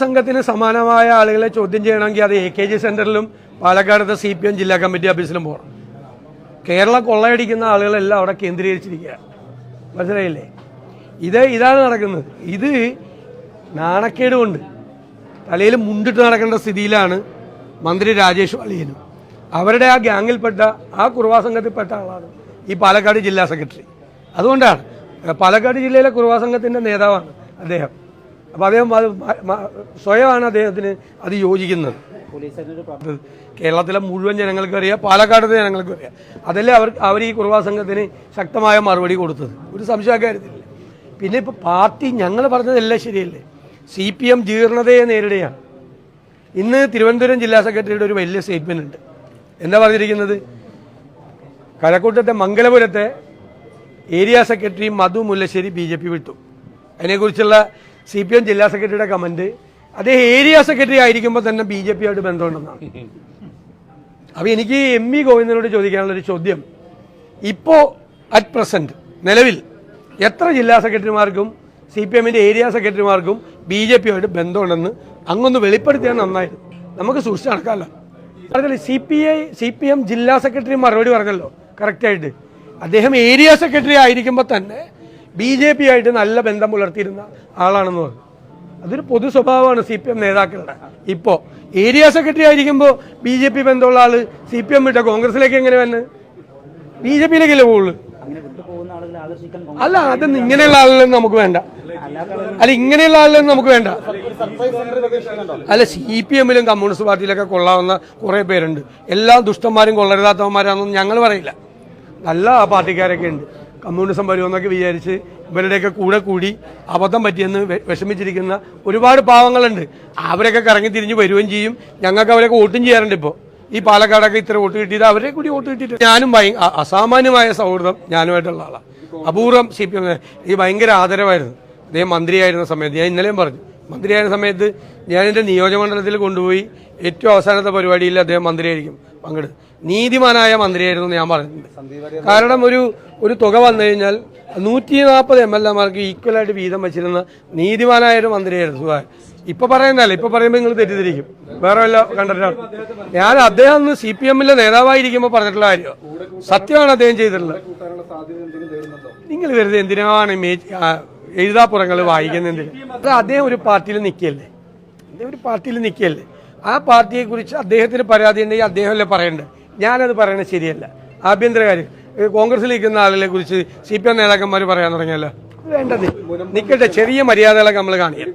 സംഘത്തിന് സമാനമായ ആളുകളെ ചോദ്യം ചെയ്യണമെങ്കിൽ അത് എ കെ ജി സെന്ററിലും പാലക്കാടത്തെ സി പി എം ജില്ലാ കമ്മിറ്റി ഓഫീസിലും പോകണം. കേരള കൊള്ളയടിക്കുന്ന ആളുകളെല്ലാം അവിടെ കേന്ദ്രീകരിച്ചിരിക്കുക. മനസ്സിലായില്ലേ? ഇത് ഇതാണ് നടക്കുന്നത്. ഇത് നാണക്കേട് കൊണ്ട് തലയിൽ മുണ്ടിട്ട് നടക്കേണ്ട സ്ഥിതിയിലാണ് മന്ത്രി രാജേഷ് വാലിയനും അവരുടെ ആ ഗ്യാങ്ങിൽപ്പെട്ട ആ കുറുവാ സംഘത്തിൽപ്പെട്ട ആളാണ് ഈ പാലക്കാട് ജില്ലാ സെക്രട്ടറി. അതുകൊണ്ടാണ് പാലക്കാട് ജില്ലയിലെ കുറുവാ സംഘത്തിന്റെ നേതാവാണ് അദ്ദേഹം. അപ്പോൾ അദ്ദേഹം അത് സ്വയമാണ് അദ്ദേഹത്തിന് അത് യോജിക്കുന്നത്. കേരളത്തിലെ മുഴുവൻ ജനങ്ങൾക്കും അറിയാം പാലക്കാടത്തെ ജനങ്ങൾക്കും അറിയാം. അതല്ലേ അവർ അവർ ഈ കുറുവാ സംഘത്തിന് ശക്തമായ മറുപടി കൊടുത്തത്. ഒരു സംശയക്കാര്യത്തില്ല പിന്നെ ഇപ്പോൾ പാർട്ടി ഞങ്ങൾ പറഞ്ഞതെല്ലാം ശരിയല്ലേ? സി പി എം ജീർണതയെ നേരിടുകയാണ്. ഇന്ന് തിരുവനന്തപുരം ജില്ലാ സെക്രട്ടറിയുടെ ഒരു വലിയ സ്റ്റേറ്റ്മെന്റ് ഉണ്ട്. എന്താ പറഞ്ഞിരിക്കുന്നത്? കഴക്കൂട്ടത്തെ മംഗലപുരത്തെ area secretary Madhu Mullassery B J P വിട്ടു. അതിനെക്കുറിച്ചുള്ള സി പി എം ജില്ലാ സെക്രട്ടറിയുടെ കമന്റ്. അദ്ദേഹം ഏരിയ സെക്രട്ടറി ആയിരിക്കുമ്പോൾ തന്നെ ബി ജെ പിയായിട്ട് ബന്ധമുണ്ടെന്നാണ്. അപ്പോൾ എനിക്ക് എം വി ഗോവിന്ദനോട് ചോദിക്കാനുള്ള ഒരു ചോദ്യം. ഇപ്പോ അറ്റ് പ്രസന്റ് നിലവിൽ എത്ര ജില്ലാ സെക്രട്ടറിമാർക്കും സി പി എമ്മിന്റെ ഏരിയ സെക്രട്ടറിമാർക്കും ബി ജെ പിയുമായിട്ട് ബന്ധമുണ്ടെന്ന് അങ്ങൊന്ന് വെളിപ്പെടുത്തിയാൽ നന്നായിരുന്നു. നമുക്ക് സൂക്ഷിച്ച് നടക്കാമല്ലോ പറഞ്ഞല്ലോ C P I C P M ജില്ലാ സെക്രട്ടറി മറുപടി പറഞ്ഞല്ലോ. കറക്റ്റായിട്ട് അദ്ദേഹം ഏരിയ സെക്രട്ടറി ആയിരിക്കുമ്പോൾ തന്നെ ബി ജെ പി ആയിട്ട് നല്ല ബന്ധം പുലർത്തിയിരുന്ന ആളാണെന്ന് പറഞ്ഞു. അതൊരു പൊതു സ്വഭാവമാണ് സി പി എം നേതാക്കളുടെ. ഇപ്പോൾ ഏരിയ സെക്രട്ടറി ആയിരിക്കുമ്പോൾ ബി ജെ പി ബന്ധമുള്ള ആൾ സി പി എം വിട്ട കോൺഗ്രസിലേക്ക് എങ്ങനെ വന്ന്? ബി ജെ പിയിലേക്കല്ലേ പോകുള്ളൂ അല്ല അത് ഇങ്ങനെയുള്ള ആളുകളൊന്നും നമുക്ക് വേണ്ട. അല്ല ഇങ്ങനെയുള്ള ആളുകളൊന്നും നമുക്ക് വേണ്ട. അല്ല സി പി എമ്മിലും കമ്മ്യൂണിസ്റ്റ് പാർട്ടിയിലൊക്കെ കൊള്ളാവുന്ന കുറെ പേരുണ്ട്. എല്ലാ ദുഷ്ടന്മാരും കൊള്ളരുതാത്തവന്മാരാണെന്നും ഞങ്ങൾ പറയില്ല. നല്ല ആ പാർട്ടിക്കാരൊക്കെ ഉണ്ട്. കമ്മ്യൂണിസം വരുമെന്നൊക്കെ വിചാരിച്ച് ഇവരുടെയൊക്കെ കൂടെ കൂടി അബദ്ധം പറ്റിയെന്ന് വിഷമിച്ചിരിക്കുന്ന ഒരുപാട് പാവങ്ങളുണ്ട്. അവരൊക്കെ കറങ്ങി തിരിഞ്ഞ് വരികയും ചെയ്യും. ഞങ്ങൾക്ക് അവരൊക്കെ വോട്ടും ചെയ്യാറുണ്ട് ഇപ്പോൾ ഈ പാലക്കാടൊക്കെ ഇത്ര വോട്ട് കിട്ടിയത് അവരെ കൂടി വോട്ട് കിട്ടിയിട്ട് ഞാനും അസാമാന്യമായ സൗഹൃദം ഞാനുമായിട്ടുള്ള ആളാണ് അപൂർവം സി പി എം ഈ ഭയങ്കര ആദരവായിരുന്നു. അദ്ദേഹം മന്ത്രിയായിരുന്ന സമയത്ത് ഞാൻ ഇന്നലെയും പറഞ്ഞു. മന്ത്രിയായിരുന്ന സമയത്ത് ഞാൻ എന്റെ നിയോജകമണ്ഡലത്തിൽ കൊണ്ടുപോയി ഏറ്റവും അവസാനത്തെ പരിപാടിയിൽ അദ്ദേഹം മന്ത്രിയായിരിക്കും പങ്കെടുത്തു. നീതിമാനായ മന്ത്രിയായിരുന്നു ഞാൻ പറഞ്ഞത് കാരണം ഒരു ഒരു തുക വന്നു കഴിഞ്ഞാൽ നൂറ്റി നാൽപ്പത് എം എൽ എമാർക്ക് ഈക്വലായിട്ട് വീതം വെച്ചിരുന്ന നീതിമാനായ ഒരു മന്ത്രിയായിരുന്നു സുഹാൻ ഇപ്പൊ പറയുന്നതല്ല ഇപ്പൊ പറയുമ്പോൾ നിങ്ങൾ തെറ്റിദ്ധരിക്കും. വേറെ വല്ല കണ്ടിട്ടാണ് ഞാൻ അദ്ദേഹം അന്ന് സി പി എമ്മിലെ നേതാവായിരിക്കുമ്പോൾ പറഞ്ഞിട്ടുള്ള കാര്യം. സത്യമാണ് അദ്ദേഹം ചെയ്തിട്ടുള്ളത്. നിങ്ങൾ വെറുതെ എന്തിനാണ് എഴുതാപ്പുറങ്ങൾ വായിക്കുന്നത് എന്തിന്? അത് അദ്ദേഹം ഒരു പാർട്ടിയിൽ നിൽക്കുകയല്ലേ? അദ്ദേഹം ഒരു പാർട്ടിയിൽ നിൽക്കുകയല്ലേ? ആ പാർട്ടിയെ കുറിച്ച് അദ്ദേഹത്തിന് പരാതി ഉണ്ടെങ്കിൽ അദ്ദേഹമല്ലേ പറയണ്ടേ ഞാനത് പറയുന്നത് ശരിയല്ല. ആഭ്യന്തര കാര്യം. നിൽക്കുന്ന ആളുകളെ കുറിച്ച് സി പി എം നേതാക്കന്മാർ പറയാൻ തുടങ്ങിയല്ലോ. വേണ്ടത്. നിൽക്കട്ടെ ചെറിയ മര്യാദകളൊക്കെ നമ്മൾ കാണിക്കാം.